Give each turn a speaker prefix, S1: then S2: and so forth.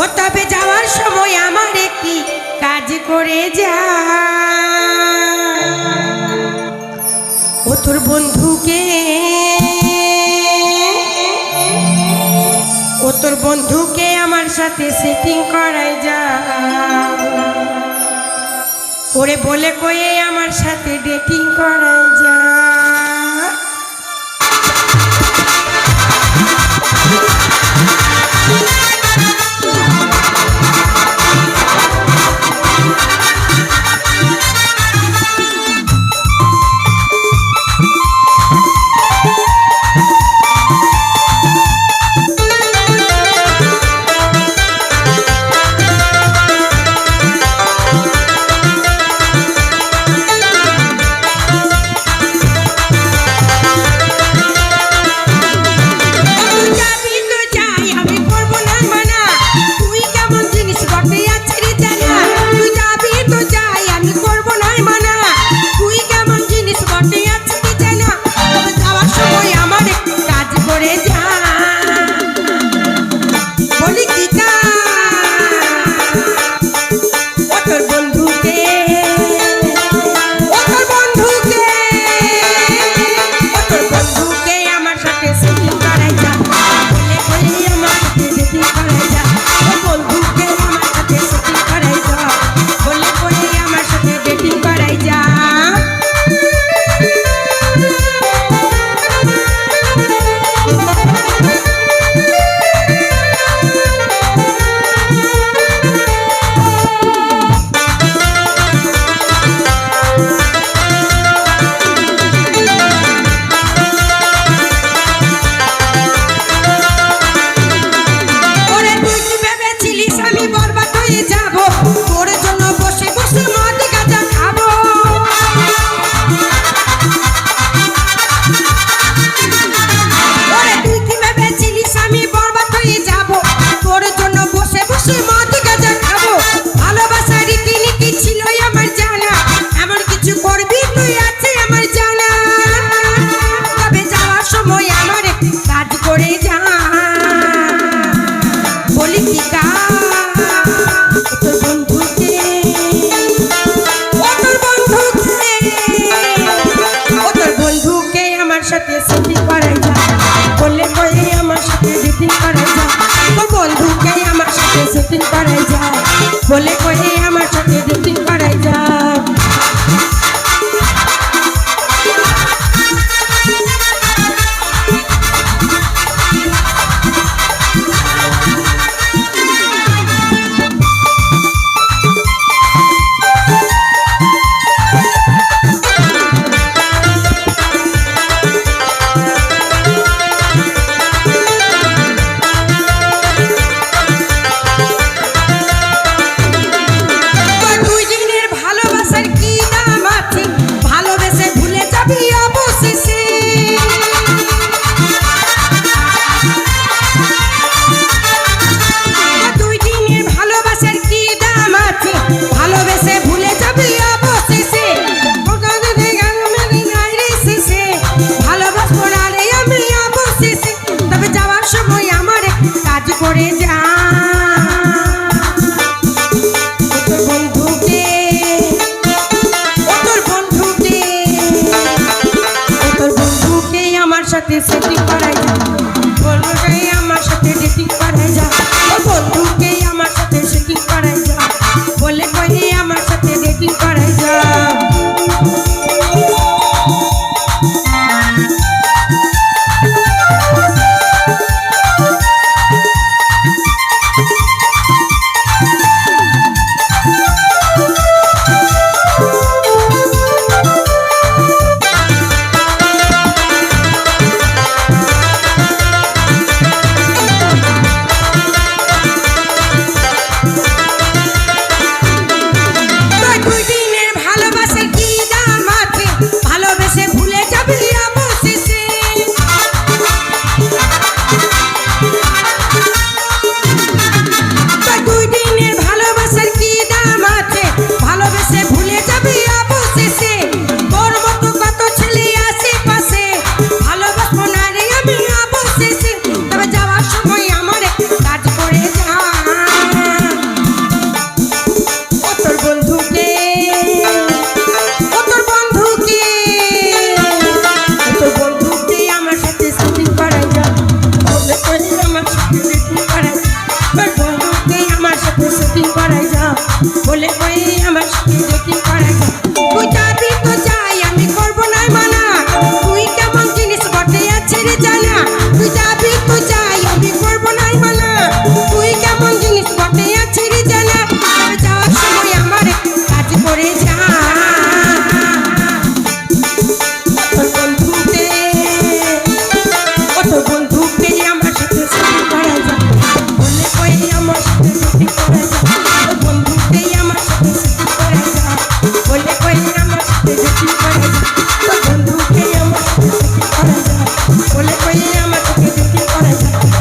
S1: ও তবে যাওয়ার সময় আমার একটি কাজ করে যা। ও তোর বন্ধুকে, ও তোর বন্ধুকে আমার সাথে সেটিং করাই যা। ওরে বলে কয়ে আমার সাথে ডেটিং করাই যা। Thank you. বন্ধু city.